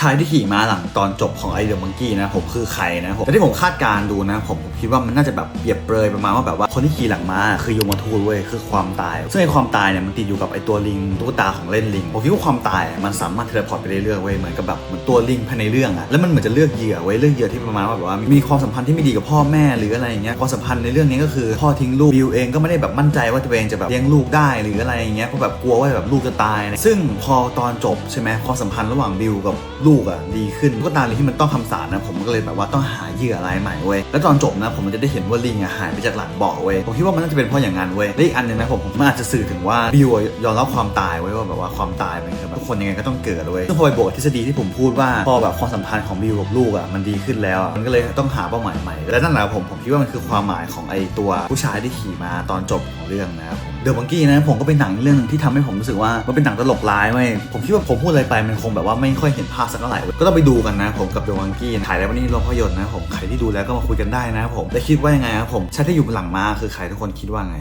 ชายที่ขี่ม้าหลังตอนจบของไอเดอะมังกี้นะผมคือใครนะผมแต่ที่ผมคาดการดูนะ ผมคิดว่ามันน่าจะแบบเปรียบเปรยประมาณว่าแบบว่าคนที่ขี่หลังม้าคือยมทูตเว้ยคือความตาย ซึ่งไอความตายเนี่ยมันติดอยู่กับไอตัวลิงตุ๊กตาของเล่นลิงผมคิดว่าความตายมันสามารถเทเลพอร์ตไปเรื่อยๆเว้ยเหมือนกับแบบเหมือนตัวลิงภายในเรื่องอะแล้วมันเหมือนจะเลือกเหยื่อไว้ยเลือกเหยื่อที่ประมาณว่าแบบว่ามีความสัมพันธ์ที่ไม่ดีกับพ่อแม่หรืออะไรอย่างเงี้ยความสัมพันธ์ในเรื่องนี้ก็คือพ่อทิ้งลูกบิวเองก็ไม่ได้แบบมั่นใจว่าตัวเองจะแบบเลี้ยงลูกได้หรืออะไรอย่างเงี้ยเพราะแบบกลัวว่าแบบลูกจะตาย ซึ่งพอตอนจบใช่ไหมความสัมพันธ์ระหว่างบิวกับลูกอะดีขึ้นก็ตามเลยที่มันต้องคำสารนะผมก็เลยแบบว่าต้องหาเหยื่อรายใหม่เว้ยแล้วตอนจบนะผมมันจะได้เห็นว่าลิงอะหายไปจากหลังเบาะเว้ยผมคิดว่ามันน่าจะเป็นเพราะอย่างนั้นเว้ยและอีกอันหนึ่งนะผมผมมันอาจจะสื่อถึงว่าบิวอะยอมรับความตายไว้ว่าแบบว่าความตายมันคือแบบทุกคนยังไงก็ต้องเกิดเว้ยซึ่งพอไปบวกทฤษฎีที่ผมพูดว่าพอแบบความสัมพันธ์ของบิวกับลูกอะมันดีขึ้นแล้วอะมันก็เลยต้องหาเป้าหมายใหม่และนั่นแหละผมผมคิดว่ามันคือความหมายของไอ้ตัวผู้ชายที่ขี่มาตอนจบของเรื่องนะครับผมเดอะมังกี้นะผมก็เป็นหนังเรื่องที่ทำให้ผมรู้สึกว่ามันเป็นหนังตลกร้ายเว้ยผมคิดว่าผมพูดอะไรไปมันคงแบบว่าไม่ค่อยเห็นภาพสักเท่าไหร่ก็ต้องไปดูกันนะผมกับเดวังกี้ถ่ายแล้ววันนี้โรงภาพยนตร์นะผมใครที่ดูแล้วก็มาคุยกันได้นะผมและคิดว่ายังไงครับผมชาที่อยู่หลังมาคือใครทุกคนคิดว่าไง